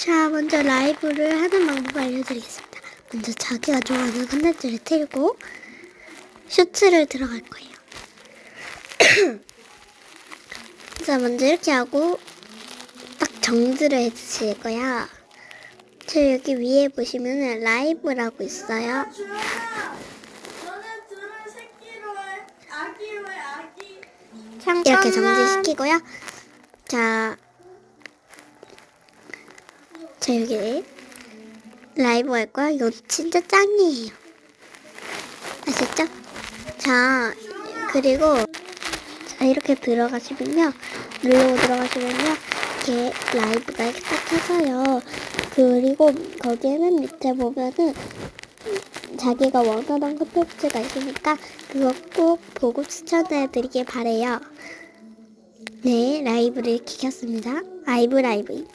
자, 먼저 라이브를 하는 방법을 알려드리겠습니다. 먼저 자기가 좋아하는 컨텐츠를 틀고 쇼츠를 들어갈 거예요. 자, 먼저 이렇게 하고 딱 정지를 해주실 거야. 저 여기 위에 보시면은 라이브라고 있어요. 이렇게 정지시키고요. 자, 자 여기 라이브 할 거야. 이거 진짜 짱이에요. 아셨죠? 자, 그리고 자 이렇게 들어가시면요. 누르고 들어가시면요. 이렇게 라이브가 이렇게 딱 켜져요. 그리고 거기에는 밑에 보면은 자기가 원하는 콘텐츠가 있으니까 그거 꼭 보고 추천해 드리길 바래요. 네, 라이브를 켰습니다. 라이브 라이브입니다.